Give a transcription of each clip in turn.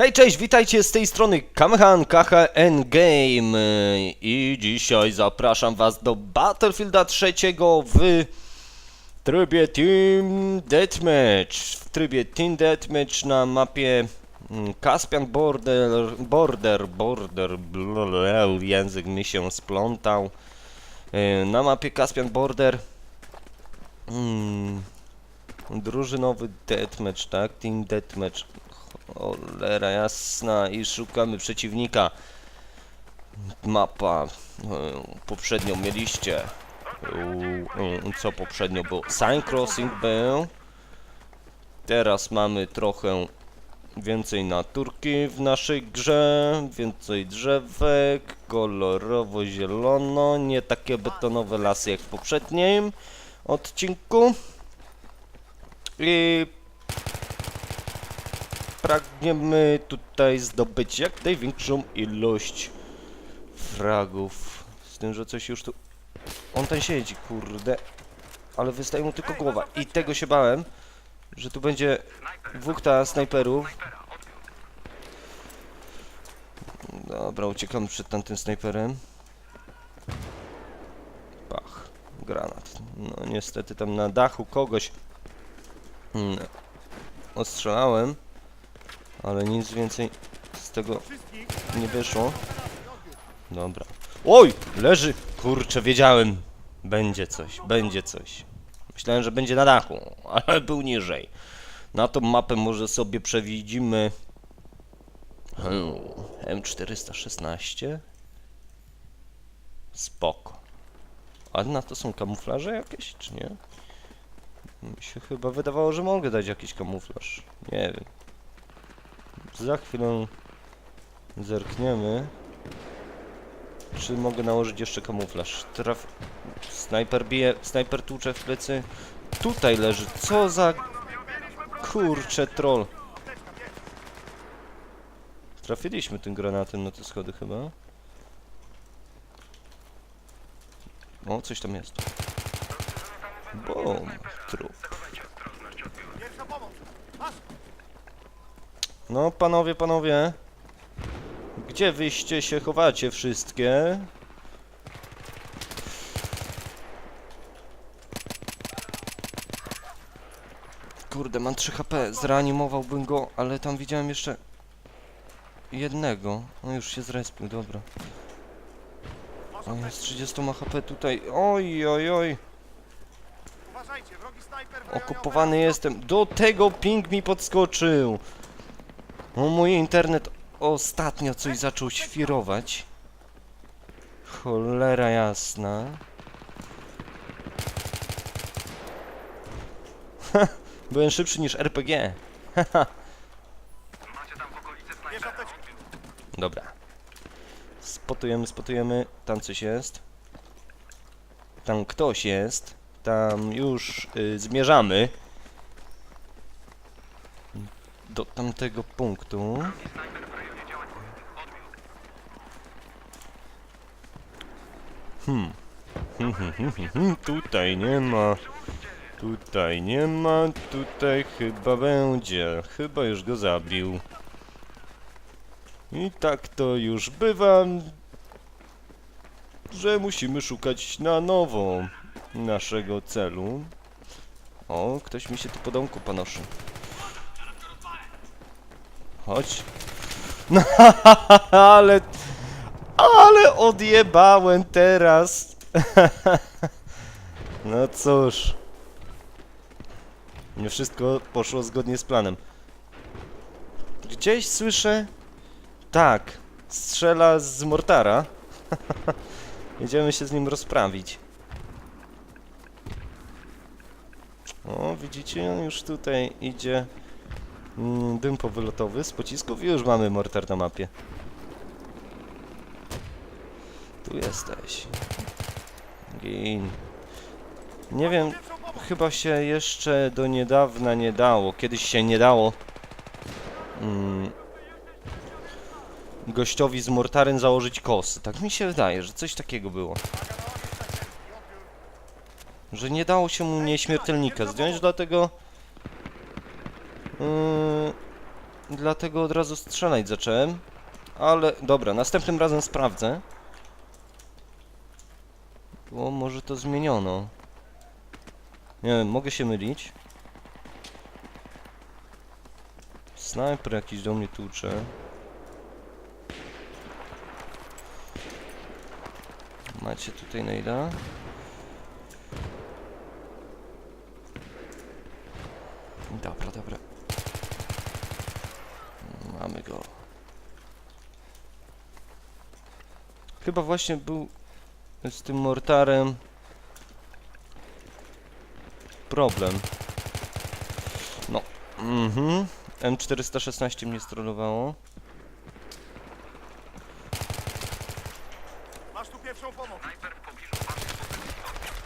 Hej, cześć, witajcie z tej strony Kamehan KHN Game i dzisiaj zapraszam was do Battlefielda trzeciego w trybie Team Deathmatch. W trybie Team Deathmatch na mapie mm, Caspian Border, Border, Border, blablabla, język mi się splątał. E, Na mapie Caspian Border mm, drużynowy Deathmatch, tak? Team Deathmatch. Cholera jasna i szukamy przeciwnika. Mapa. e, Poprzednio mieliście. u, Co poprzednio było? Sign Crossing był. Teraz mamy trochę więcej naturki w naszej grze. Więcej drzewek. Kolorowo zielono. Nie takie betonowe lasy jak w poprzednim odcinku. I pragniemy tutaj zdobyć jak największą ilość fragów. Z tym, że coś już tu... On tam siedzi, kurde. Ale wystaje mu tylko głowa. I tego się bałem, że tu będzie dwóch ta snajperów. Dobra, uciekamy przed tamtym snajperem. Pach, granat. No niestety tam na dachu kogoś mm, ostrzelałem. Ale nic więcej z tego nie wyszło. Dobra. Oj! Leży! Kurczę, wiedziałem. Będzie coś, będzie coś. Myślałem, że będzie na dachu, ale był niżej. Na tą mapę może sobie przewidzimy... Hmm, M416? Spoko. Ale na to są kamuflaże jakieś, czy nie? Mi się chyba wydawało, że mogę dać jakiś kamuflaż. Nie wiem. Za chwilę zerkniemy. Czy mogę nałożyć jeszcze kamuflaż? Traf... Snajper bije, snajper tłucze w plecy. Tutaj leży. Co za... Kurcze troll. Trafiliśmy tym granatem na te schody chyba. O, coś tam jest. Bum. Trup. No, panowie, panowie. Gdzie wyście się chowacie wszystkie? Kurde, mam 3 HP. Zreanimowałbym go, ale tam widziałem jeszcze jednego. No już się zrespił, dobra. On jest 30 HP tutaj. Oj, oj, oj. Okupowany jestem. Do tego ping mi podskoczył. O, mój internet ostatnio coś zaczął świrować. Cholera jasna. Ha, Byłem szybszy niż RPG. Apteczkę. Dobra. Spotujemy, spotujemy. Tam coś jest. Tam ktoś jest. Tam już y, zmierzamy. Do tamtego punktu. Hmm. Tutaj nie ma. Tutaj nie ma. Tutaj chyba będzie. Chyba już go zabił. I tak to już bywa, że musimy szukać na nowo naszego celu. O, ktoś mi się tu po domku panoszy. Chodź. No, ale... Ale odjebałem teraz. No cóż. Nie wszystko poszło zgodnie z planem. Gdzieś słyszę tak, strzela z mortara. Jedziemy się z nim rozprawić. O, widzicie, on już tutaj idzie dym powylotowy z pocisków i już mamy mortar na mapie. Tu jesteś. Gin. Nie wiem, chyba się jeszcze do niedawna nie dało. Kiedyś się nie dało. Mm, gościowi z mortarem założyć kosy. Tak mi się wydaje, że coś takiego było. Że nie dało się mu nieśmiertelnika zdjąć, dlatego... Yy, dlatego od razu strzelać zacząłem. Ale dobra, następnym razem sprawdzę. Bo może to zmieniono. Nie wiem, mogę się mylić. Snajper jakiś do mnie tłucze. Macie tutaj Nejda? Dobra, dobra. Mamy go. Chyba właśnie był z tym mortarem problem. No. Mhm. M416 mnie strollowało. Masz tu pierwszą pomoc.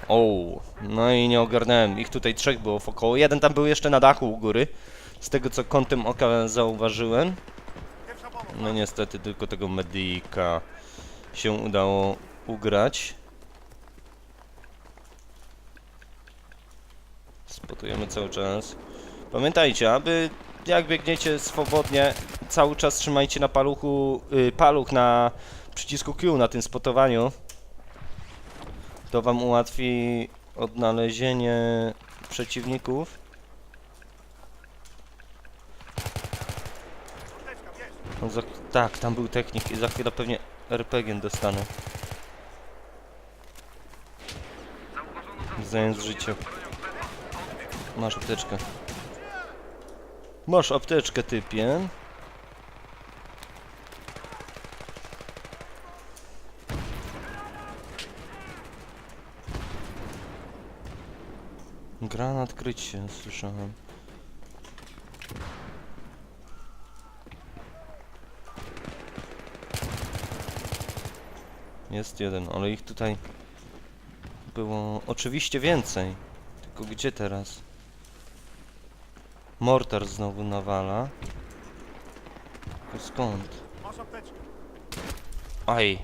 O, no i nie ogarnąłem. Ich tutaj trzech było wokoło. Jeden tam był jeszcze na dachu u góry. Z tego co kątem oka zauważyłem. No niestety tylko tego medika się udało ugrać. Spotujemy cały czas. Pamiętajcie, aby jak biegniecie swobodnie, cały czas trzymajcie na paluchu, y, paluch na przycisku Q na tym spotowaniu. To wam ułatwi odnalezienie przeciwników. Za, tak, tam był technik i za chwilę pewnie RPG dostanę. Zając życie. Masz apteczkę. Masz apteczkę, typie. Granat kryć się, słyszałem. Jest jeden, ale ich tutaj było oczywiście więcej. Tylko gdzie teraz? Mortar znowu nawala. Tylko skąd? Aj!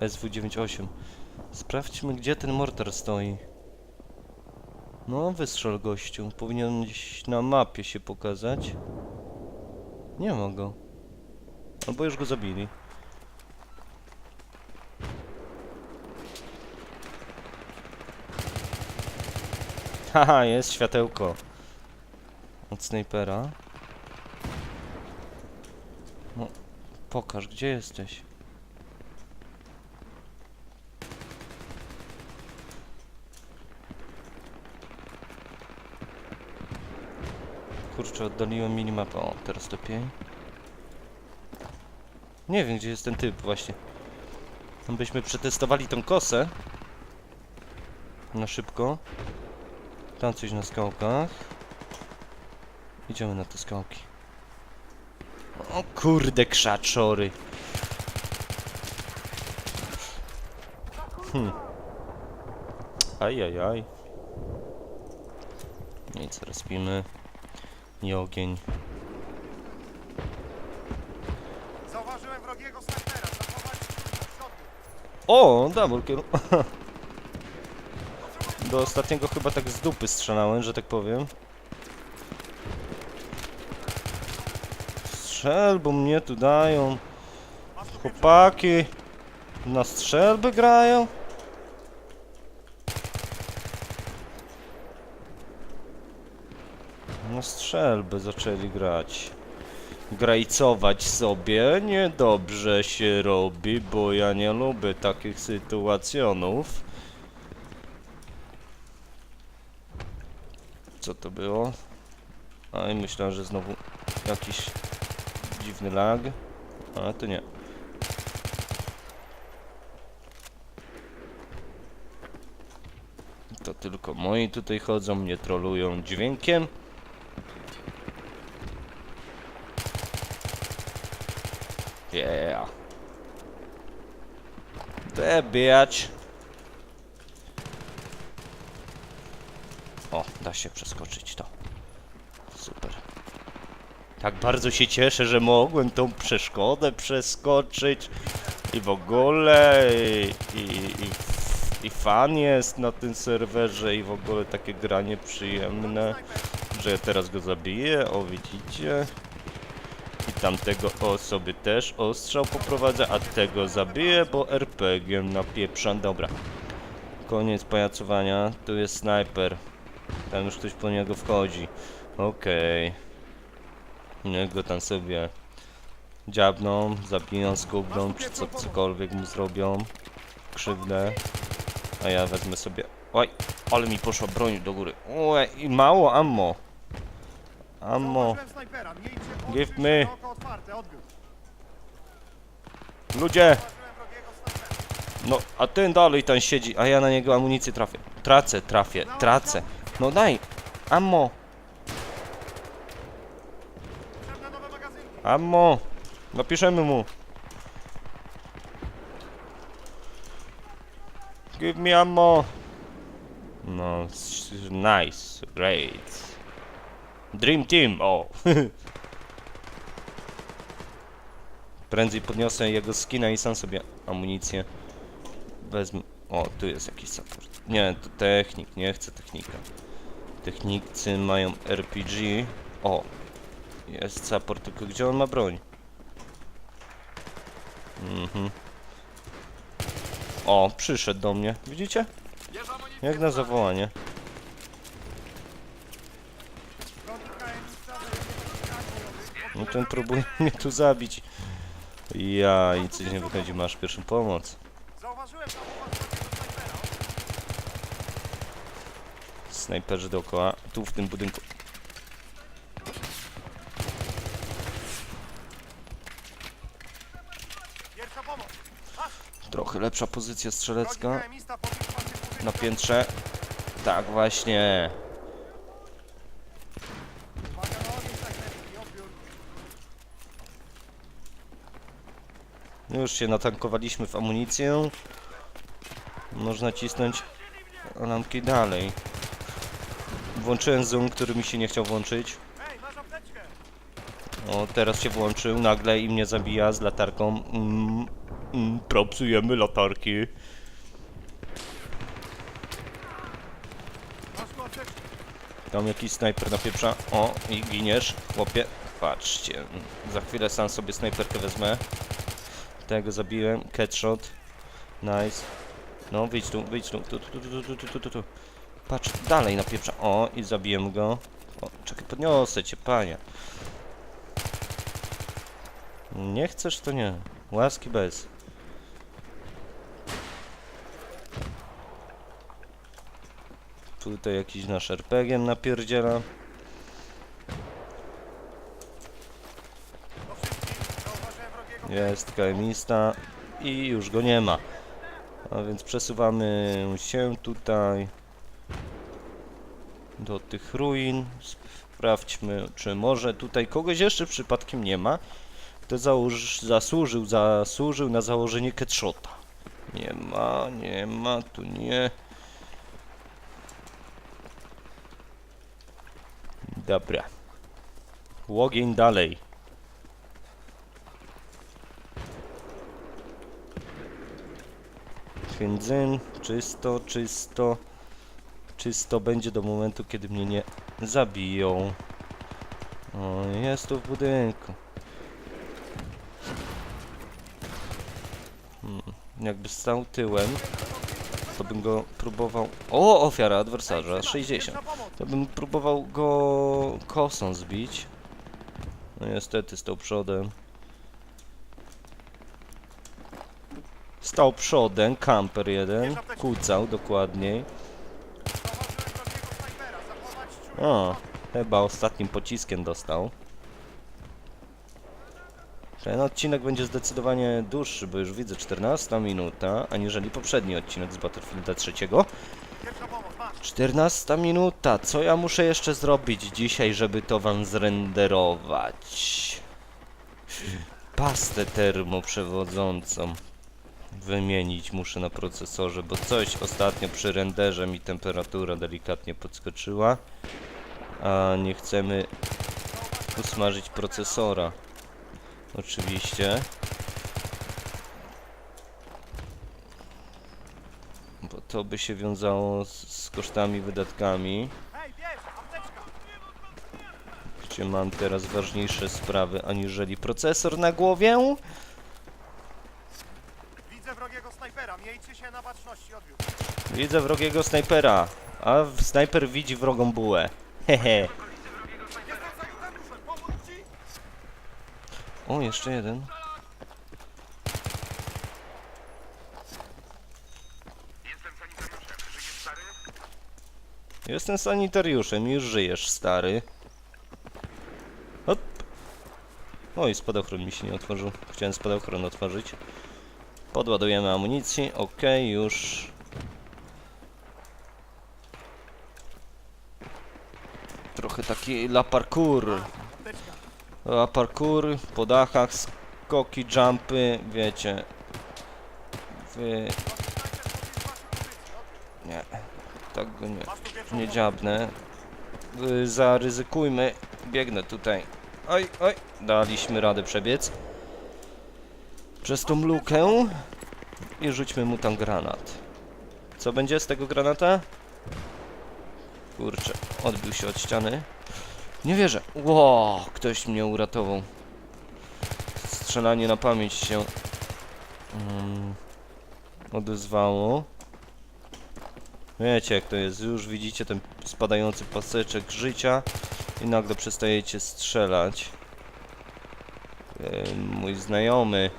SW98. Sprawdźmy gdzie ten mortar stoi. No, wystrzel gościu. Powinien gdzieś na mapie się pokazać. Nie ma go. Albo już go zabili. Haha, jest światełko. Od snajpera. No, pokaż, gdzie jesteś. Kurczę, oddaliłem minimapę. O, teraz lepiej. Nie wiem, gdzie jest ten typ właśnie. Byśmy przetestowali tą kosę. Na szybko. Tam coś na skałkach. Idziemy na te skałki. O kurde, krzaczory. Hmm. Ajajaj. Nic, respimy. Nie ogień. Zauważyłem wrogiego snajpera. Zachować się w środku. O, double kill. Do ostatniego chyba tak z dupy strzelałem, że tak powiem. Strzel, bo mnie tu dają. Chłopaki. Na strzelby grają? Na strzelby zaczęli grać. Grajcować sobie niedobrze się robi, bo ja nie lubię takich sytuacjonów. Co to było? A i myślałem, że znowu jakiś dziwny lag. Ale to nie. To tylko moi tutaj chodzą, mnie trolują dźwiękiem. Yeah. The O, da się przeskoczyć to. Super. Tak bardzo się cieszę, że mogłem tą przeszkodę przeskoczyć. I w ogóle, i, i, i, i fan jest na tym serwerze, i w ogóle takie granie przyjemne, że ja teraz go zabiję. O, widzicie? tamtego o sobie też ostrzał poprowadzę, a tego zabiję, bo RPG napieprzam. Dobra. Koniec pajacowania. Tu jest snajper. Tam już ktoś po niego wchodzi. Okej. Niech go tam sobie dziabną, zabiją, zgubną, czy co, cokolwiek mu zrobią. Krzywdę. A ja wezmę sobie... Oj, ale mi poszła broń do góry. Oj, i mało ammo. Ammo. Give me. Ludzie! No, a ten dalej tam siedzi, a ja na niego amunicję trafię. Tracę, trafię, tracę. No daj! Ammo! Ammo! Napiszemy mu. Give me ammo! No, nice, great. Dream Team, o! Prędzej podniosę jego skina i sam sobie amunicję wezmę. O, tu jest jakiś support. Nie, to technik, nie chcę technika. Technicy mają RPG. O, jest support, tylko gdzie on ma broń? Mhm. O, przyszedł do mnie. Widzicie? Jak na zawołanie. No ten próbuje mnie tu zabić. Ja i coś nie wychodzi, masz pierwszą pomoc. Zauważyłem tam u was wrogiego snajpera. Snajperzy dookoła. Tu w tym budynku. Trochę lepsza pozycja strzelecka. Na piętrze. Tak właśnie. Ogień zakrętki, odbiór. Już się natankowaliśmy w amunicję. Można cisnąć lampki dalej. Włączyłem zoom, który mi się nie chciał włączyć. O, teraz się włączył nagle i mnie zabija z latarką. Mm, mm, propsujemy latarki. Tam jakiś snajper na pieprza. O, i giniesz, chłopie. Patrzcie, za chwilę sam sobie snajperkę wezmę. Tego zabiłem, headshot. Nice. No, wyjdź tu, wyjdź tu, tu, tu, tu, tu, tu, tu, tu. Patrz, dalej napieprza. O, i zabiłem go. O, czekaj, podniosę cię, panie. Nie chcesz, to nie. Łaski bez. Tutaj jakiś nasz RPG napierdziela. Jest KMista i już go nie ma. A więc przesuwamy się tutaj do tych ruin. Sprawdźmy, czy może tutaj kogoś jeszcze przypadkiem nie ma, kto założ, zasłużył, zasłużył na założenie catshota. Nie ma, nie ma, tu nie. Dobra. Łogień dalej. Benzyn, czysto, czysto. Czysto będzie do momentu, kiedy mnie nie zabiją. O, jest tu w budynku. Hmm, jakby stał tyłem, to bym go próbował... O, ofiara adwersarza, 60. Pierwsza pomoc. To bym próbował go kosą zbić. No niestety stał przodem. Stał przodem, kamper jeden, kucał dokładniej. Zauważyłem wrogiego snajpera. Zachować czujność. O, chyba ostatnim pociskiem dostał. Ten odcinek będzie zdecydowanie dłuższy, bo już widzę 14 minuta, aniżeli poprzedni odcinek z Battlefielda 3. Pierwsza pomoc. Masz. 14 minuta. Co ja muszę jeszcze zrobić dzisiaj, żeby to wam zrenderować? Pastę termoprzewodzącą wymienić muszę na procesorze, bo coś ostatnio przy renderze mi temperatura delikatnie podskoczyła, a nie chcemy usmażyć procesora. Oczywiście. Bo to by się wiązało z, z kosztami, wydatkami. Gdzie mam teraz ważniejsze sprawy aniżeli procesor na głowie. Widzę wrogiego się na baczności. Odbiór. Widzę wrogiego snajpera, a w- snajper widzi wrogą bułę. Hehe. Jestem sanitariuszem. Pomóc ci? O, jeszcze jeden. Jestem sanitariuszem, już żyjesz, stary. Hop. Oj, spadochron mi się nie otworzył. Chciałem spadochron otworzyć. Podładujemy amunicji, okej, już. Trochę taki la parkour. Apteczka. A parkour po dachach, skoki, jumpy, wiecie. Wy... Nie, tak go nie, nie dziabnę. Zaryzykujmy. Biegnę tutaj. Oj, oj, daliśmy radę przebiec. Przez tą lukę i rzućmy mu tam granat. Co będzie z tego granata? Kurczę, odbił się od ściany. Nie wierzę. Ło, ktoś mnie uratował. Strzelanie na pamięć się mm, odezwało. Wiecie jak to jest, już widzicie ten spadający paseczek życia i nagle przestajecie strzelać. Mój znajomy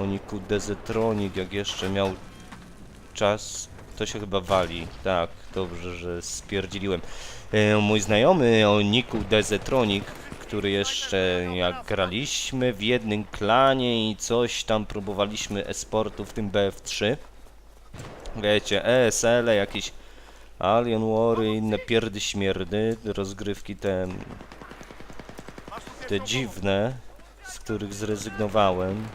Oniku Dezetronik, jak jeszcze miał czas, to się chyba wali. Tak, dobrze, że spierdziliłem. E, Mój znajomy o niku Dezetronik, który jeszcze jak graliśmy w jednym klanie i coś tam próbowaliśmy esportu, w tym BF3. Wiecie, ESL, jakieś Alien Wary, inne pierdy śmierdy, rozgrywki te, te dziwne, z których zrezygnowałem.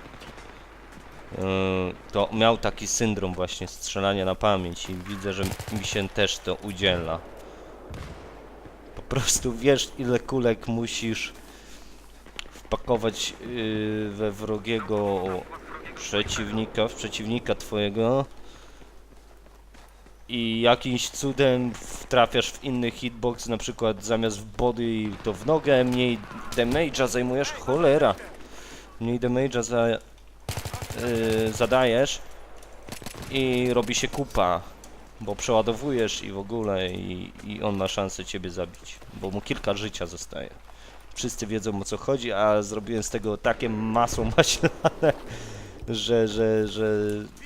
Yy, To miał taki syndrom właśnie strzelania na pamięć i widzę, że mi się też to udziela. Po prostu wiesz ile kulek musisz wpakować yy, we wrogiego przeciwnika, w przeciwnika twojego i jakimś cudem trafiasz w inny hitbox, na przykład zamiast w body to w nogę, mniej damage'a zajmujesz, cholera, mniej damage'a za, yy, zadajesz i robi się kupa, bo przeładowujesz i w ogóle i, i on ma szansę ciebie zabić, bo mu kilka życia zostaje. Wszyscy wiedzą o co chodzi, a zrobiłem z tego takie masło maślane, że, że, że,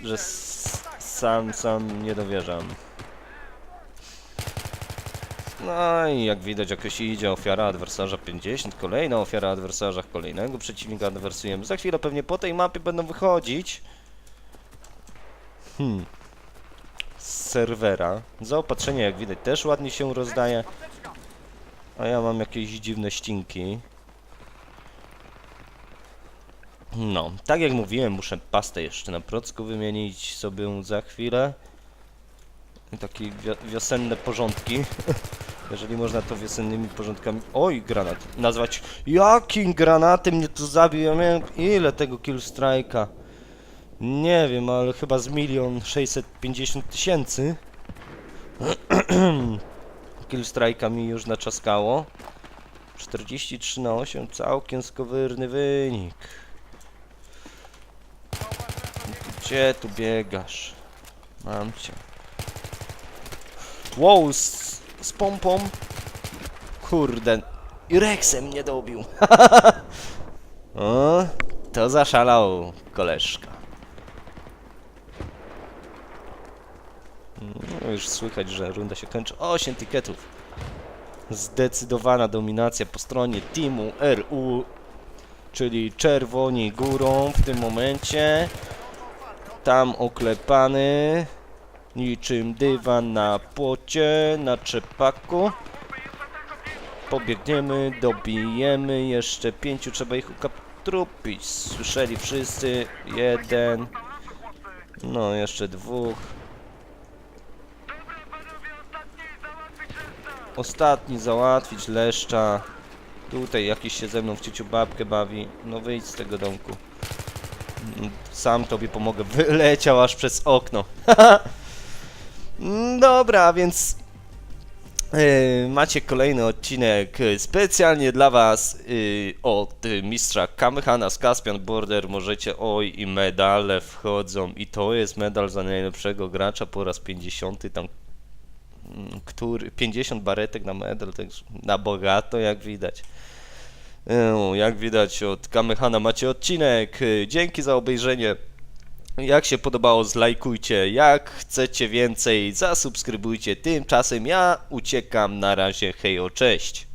że s- sam, sam nie dowierzam. No i jak widać jakoś idzie ofiara adwersarza 50, kolejna ofiara adwersarza, kolejnego przeciwnika adwersujemy. Za chwilę pewnie po tej mapie będą wychodzić. Hmm. Z serwera. Zaopatrzenie jak widać też ładnie się rozdaje. A ja mam jakieś dziwne ścinki. No, tak jak mówiłem, muszę pastę jeszcze na procku wymienić sobie za chwilę. Takie wio wiosenne porządki. Jeżeli można to wiosennymi porządkami... Oj, granat. Nazwać... Jakim granatem mnie tu zabił? Ja miałem... Ile tego kill strike'a? Nie wiem, ale chyba z milion 650 tysięcy. Kill strike'a mi już naczaskało. 43 na 8, całkiem skowyrny wynik. Gdzie tu biegasz? Mam cię. Wow, z, pompą. Kurde. I Rexem mnie dobił. o, to zaszalał koleżka. No, już słychać, że runda się kończy. 8 tiketów. Zdecydowana dominacja po stronie teamu RU, czyli czerwoni górą w tym momencie. Tam oklepany, niczym dywan na płocie, na czepaku. Pobiegniemy, dobijemy, jeszcze pięciu trzeba ich ukaptrupić. Słyszeli wszyscy, jeden, no jeszcze dwóch. Ostatni załatwić leszcza. Tutaj jakiś się ze mną w cieciu babkę bawi. No wyjdź z tego domku. Sam tobie pomogę. Wyleciał aż przez okno. Mm, Dobra, więc E, Macie kolejny odcinek e, specjalnie dla Was e, od mistrza Kamehana z Caspian Border. Możecie, oj, i medale wchodzą. I to jest medal za najlepszego gracza po raz 50. Tam, mm, który 50 baretek na medal, tak na bogato, jak widać. E, Jak widać od Kamehana macie odcinek. E, Dzięki za obejrzenie. Jak się podobało, zlajkujcie. Jak chcecie więcej, zasubskrybujcie. Tymczasem ja uciekam. Na razie, hejo, cześć.